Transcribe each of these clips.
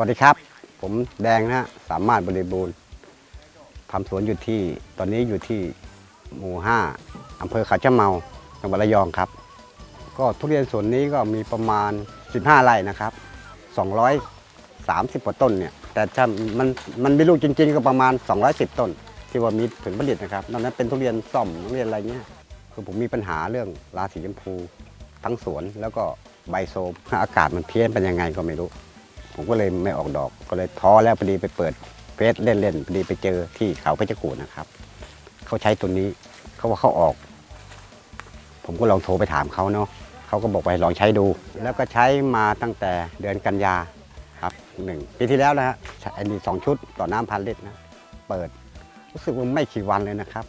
วัสดีครับ ผมแดงนะสามารถบริบูรณ์ทำสวนอยู่ที่ตอนนี้อยู่ที่หมู่ 5อำเภอเขาชะเมาจังหวัดระยองครับ ก็ทุเรียนสวนนี้ก็มีประมาณ 15 ไร่นะครับ 230กว่าต้นเนี่ยแต่ถ้ามันมันมีลูกจริง ๆ ก็ประมาณ 210 ต้น ที่ว่ามีผลผลิตนะครับนอกนั้นเป็นทุเรียนซ่อมทุเรียนอะไรเงี้ยคือผมมีปัญหาเรื่องราสีชมพูทั้งสวนแล้วก็ใบโซมอากาศมันเพี้ยนเป็นยังไงก็ไม่รู้ ผมก็เลยไม่ออกดอกก็เลยท้อแล้วพอดีไปเปิดเฟซเล่นๆพอดีไปเจอที่เขาเพชรกูนะครับเขาใช้ตัวนี้เขาว่าเขาออก ผมก็ลองโทรไปถามเขาเนาะเขาก็บอกไปลองใช้ดู แล้วก็ใช้มาตั้งแต่เดือนกันยาครับหนึ่งปีที่แล้วนะฮะใช้อันนี้สองชุดต่อน้ำพันลิตรนะเปิดรู้สึกว่าไม่กี่วันเลยนะครับ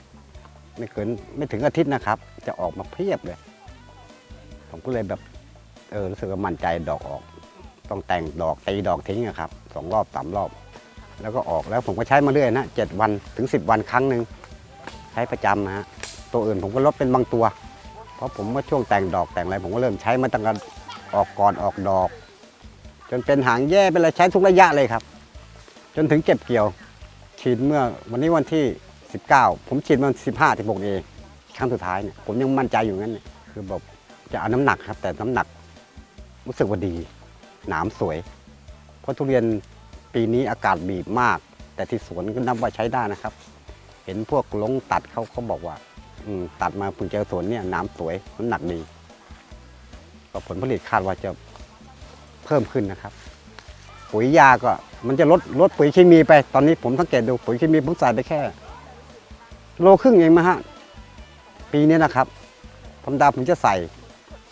ไม่เกินไม่ถึงอาทิตย์นะครับ จะออกมาเพียบเลย ผมก็เลยแบบเออรู้สึกว่ามั่นใจดอกออก ต้องแต่งดอกตีดอกทิ้งอะครับสองรอบสามรอบ แล้วก็ออกแล้วผมก็ใช้มาเรื่อยนะเจ็ดวันถึง 10 วันครั้งหนึ่งใช้ประจำนะฮะตัวอื่นผมก็ลดเป็นบางตัว เพราะผมว่าช่วงแต่งดอกแต่งอะไรผมก็เริ่มใช้มาตั้งแต่ออกก่อนออกดอก จนเป็นหางแย่เป็นอะไรใช้ทุกระยะเลยครับ จนถึงเก็บเกี่ยวฉีดเมื่อวันนี้วันที่ 19 ผมฉีดมัน15 16เองครั้งสุดท้ายเนี่ยผมยังมั่นใจอยู่งั้นเนี่ยคือแบบจะเอาน้ำหนักครับ แต่น้ำหนักรู้สึกว่าดี หนามสวย เพราะทุเรียนปีนี้อากาศบีบมาก แต่ที่สวนก็นับว่าใช้ได้นะครับ เห็นพวกลงตัดเขาเขาบอกว่าตัดมาเพิ่งเจอสวนเนี่ยหน้ำสวยน้ำหนักดีก็ผลผลิตคาดว่าจะเพิ่มขึ้นนะครับ ปุ๋ยยาก็มันจะลดลดปุ๋ยเคมีไป ตอนนี้ผมสังเกตดูปุ๋ยเคมีผมใส่ไปแค่ โลครึ่งเองมะฮะปีนี้นะครับธรรมดาผมจะใส่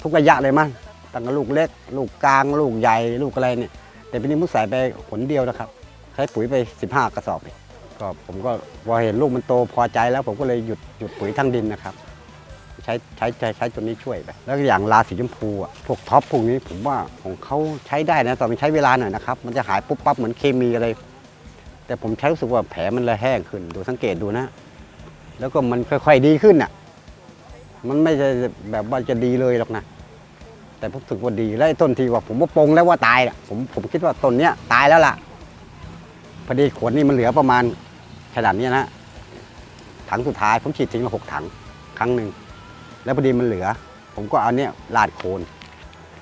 ทุกระยะเลยมั้ง ตั้งแต่ลูกเล็ก ลูกกลาง ลูกใหญ่ ลูกอะไรเนี่ย แต่ปีนี้ผมใส่ไปผลเดียวนะครับ ใช้ปุ๋ยไป 15 กระสอบเองก็ผมก็พอเห็นลูกมันโตพอใจแล้ว ผมก็เลยหยุดหยุดปุ๋ยทั้งดินนะครับ ใช้ใช้ใช้ใช้ตัวนี้ช่วยไปแล้วก็อย่างราสีชมพูอะพวกท็อปพวกนี้ผมว่าของเขาใช้ได้นะแต่มันใช้เวลาหน่อยนะครับมันจะหายปุ๊บปั๊บเหมือนเคมีอะไร แต่ผมใช้รู้สึกว่าแผลมันระแห้งขึ้นดูสังเกตดูนะ แล้วก็มันค่อยๆดีขึ้นอะมันไม่ใช่แบบว่าจะดีเลยหรอกนะ แต่ผมรู้สึกว่าดีแล้วไอ้ต้นที่ว่าผมว่าปรงแล้วว่าตายอะผมผมคิดว่าต้นเนี้ยตายแล้วล่ะพอดีขวดนี่มันเหลือประมาณขนาดเนี้ยนะถังสุดท้ายผมฉีดทิ้งมาหกถังครั้งหนึ่งแล้วพอดีมันเหลือ ผมก็เอาเนี้ยลาดโคน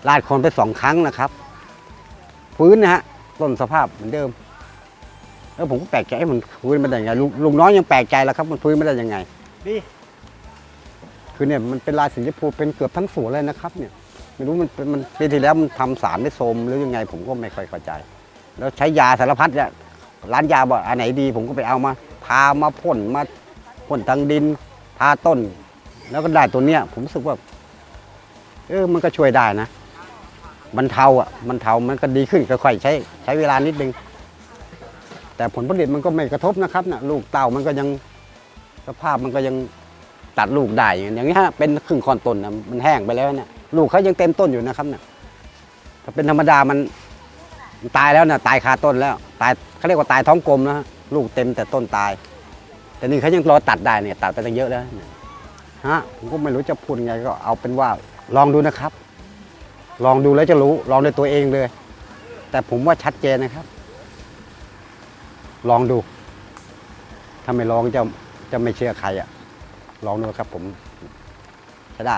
ลาดโคนไปสองครั้งนะครับฟื้นนะฮะต้นสภาพเหมือนเดิม แล้วผมก็แปลกใจเอ๊ะมันฟื้นมาได้ยังไงลุงลุงน้อยยังแปลกใจแล้วครับ มันฟื้นมาได้ยังไงนี่คือเนี่ยมันเป็นลายสีชมพูเป็นเกือบทั้งสวนเลยนะครับเนี่ย ไม่รู้มันมันปีที่แล้วมันทำสารไม่โทรมหรือยังไงผมก็ไม่ค่อยเข้าใจ แล้วใช้ยาสารพัดเนี่ยร้านยาบอกอันไหนดีผมก็ไปเอามาทามาพ่นมาพ่นทางดินทาต้น แล้วก็ได้ตัวเนี้ย ผมรู้สึกว่า เออมันก็ช่วยได้นะบรรเทาอะบรรเทามันก็ดีขึ้นค่อยๆใช้ ใช้เวลานิดนึง แต่ผลผลิตมันก็ไม่กระทบนะครับนะลูกเต่ามันก็ยังสภาพมันก็ยังตัดลูกได้อย่างนี้ฮะเป็นครึ่งคอนต้นนะมันแห้งไปแล้วเนี่ย ลูกเขายังเต็มต้นอยู่นะครับเนี่ยถ้าเป็นธรรมดามันตายแล้วนะตายคาต้นแล้ว ตายเขาเรียกว่าตายท้องกลมนะลูกเต็มแต่ต้นตาย แต่นี่เขายังรอตัดได้เนี่ยตัดไปตั้งเยอะแล้วฮะผมก็ไม่รู้จะพูดยังไงก็เอาเป็นว่าลองดูนะครับ ลองดูแล้วจะรู้ลองด้วยตัวเองเลย แต่ผมว่าชัดเจนนะครับ ลองดู ถ้าไม่ลองจะจะไม่เชื่อใครอะลองดูครับผมใช้ได้